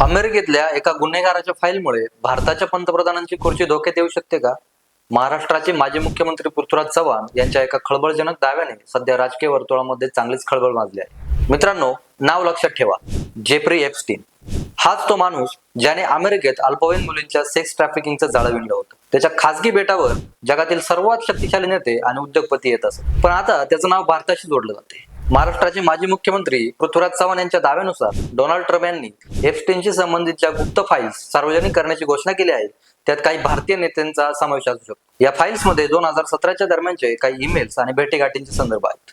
अमेरिकेतल्या एका गुन्हेगाराच्या फाईलमुळे भारताच्या पंतप्रधानांची खुर्ची धोक्यात येऊ शकते का? महाराष्ट्राचे माजी मुख्यमंत्री पृथ्वीराज चव्हाण यांच्या एका खळबळजनक दाव्याने सध्या राजकीय वर्तुळामध्ये चांगलीच खळबळ माजली आहे. मित्रांनो नाव लक्षात ठेवा. Jeffrey Epstein. हाच तो माणूस ज्याने अमेरिकेत अल्पवयीन मुलींच्या सेक्स ट्रॅफिकिंगचं जाळं विणलं होतं. त्याच्या खासगी बेटावर जगातील सर्वात शक्तिशाली नेते आणि उद्योगपती येत असत. पण आता त्याचं नाव भारताशी जोडलं जाते महाराष्ट्राचे माजी मुख्यमंत्री पृथ्वीराज चव्हाण यांच्या दाव्यानुसार डोनाल्ड ट्रम्प यांनी एप्स्टीनशी संबंधित ज्या गुप्त फाईल्स सार्वजनिक करण्याची घोषणा केली आहे. त्यात काही भारतीय नेत्यांचा समावेश असू शकतो. या फाईल्समध्ये दोन हजार सतराच्या दरम्यानचे काही ईमेल्स आणि भेटीगाठींचे संदर्भ आहेत.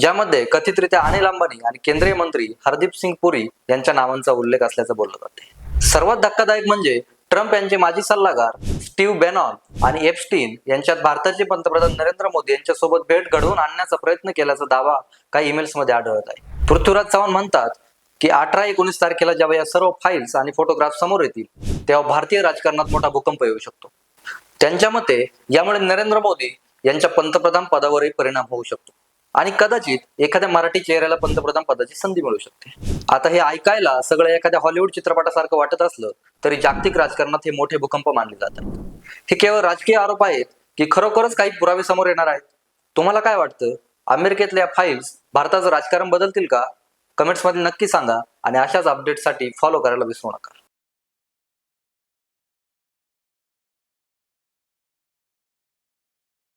ज्यामध्ये कथितरित्या अनिल अंबानी आणि केंद्रीय मंत्री हरदीप सिंग पुरी यांच्या नावांचा उल्लेख असल्याचं बोललं जाते. सर्वात धक्कादायक म्हणजे ट्रम्प यांचे माजी सल्लागार स्टीव्ह बेनॉन आणि एपस्टीन यांच्यात भारताचे पंतप्रधान नरेंद्र मोदी यांच्यासोबत भेट घडवून आणण्याचा प्रयत्न केल्याचा दावा काही ईमेल्समध्ये आढळत आहे. पृथ्वीराज चव्हाण म्हणतात की अठरा एकोणीस तारखेला जेव्हा या सर्व फाईल्स आणि फोटोग्राफ समोर येतील तेव्हा भारतीय राजकारणात मोठा भूकंप येऊ शकतो. त्यांच्या मते यामुळे नरेंद्र मोदी यांच्या पंतप्रधान पदावरही परिणाम होऊ शकतो. आणि कदाचित एखाद्या मराठी चेहऱ्याला पंतप्रधान पदाची संधी मिळू शकते. आता हे ऐकायला सगळं एखाद्या हॉलिवूड चित्रपटासारखं वाटत असलं तरी जागतिक राजकारणात हे मोठे भूकंप मानले जातात. हे केवळ राजकीय आरोप आहेत की खरोखरच काही पुरावे समोर येणार आहेत? तुम्हाला काय वाटतं? अमेरिकेतल्या फाईल्स भारताचं राजकारण बदलतील का? कमेंट्समध्ये नक्की सांगा आणि अशाच अपडेटसाठी फॉलो करायला विसरू नका.